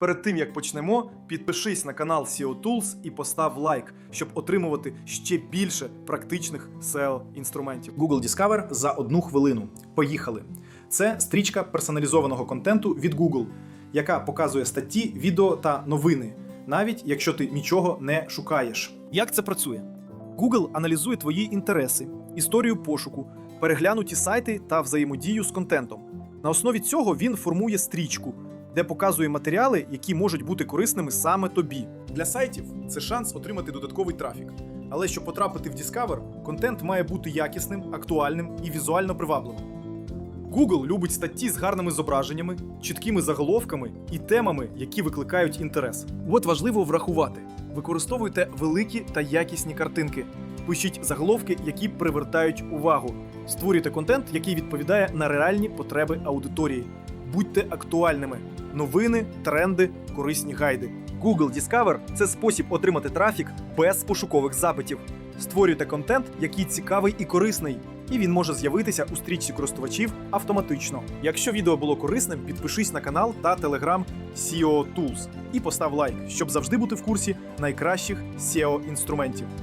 Перед тим як почнемо, підпишись на канал SEO Tools і постав лайк, щоб отримувати ще більше практичних SEO інструментів. Google Discover за одну хвилину. Поїхали. Це стрічка персоналізованого контенту від Google, яка показує статті, відео та новини, навіть якщо ти нічого не шукаєш. Як це працює? Google аналізує твої інтереси, історію пошуку, переглянуті сайти та взаємодію з контентом. На основі цього він формує стрічку, де показує матеріали, які можуть бути корисними саме тобі. Для сайтів це шанс отримати додатковий трафік. Але щоб потрапити в Discover, контент має бути якісним, актуальним і візуально привабливим. Google любить статті з гарними зображеннями, чіткими заголовками і темами, які викликають інтерес. От важливо врахувати: використовуйте великі та якісні картинки, пишіть заголовки, які привертають увагу. Створюйте контент, який відповідає на реальні потреби аудиторії. Будьте актуальними. Новини, тренди, корисні гайди. Google Discover – це спосіб отримати трафік без пошукових запитів. Створюйте контент, який цікавий і корисний, і він може з'явитися у стрічці користувачів автоматично. Якщо відео було корисним, підпишись на канал та телеграм SEO Tools і постав лайк, щоб завжди бути в курсі найкращих SEO інструментів.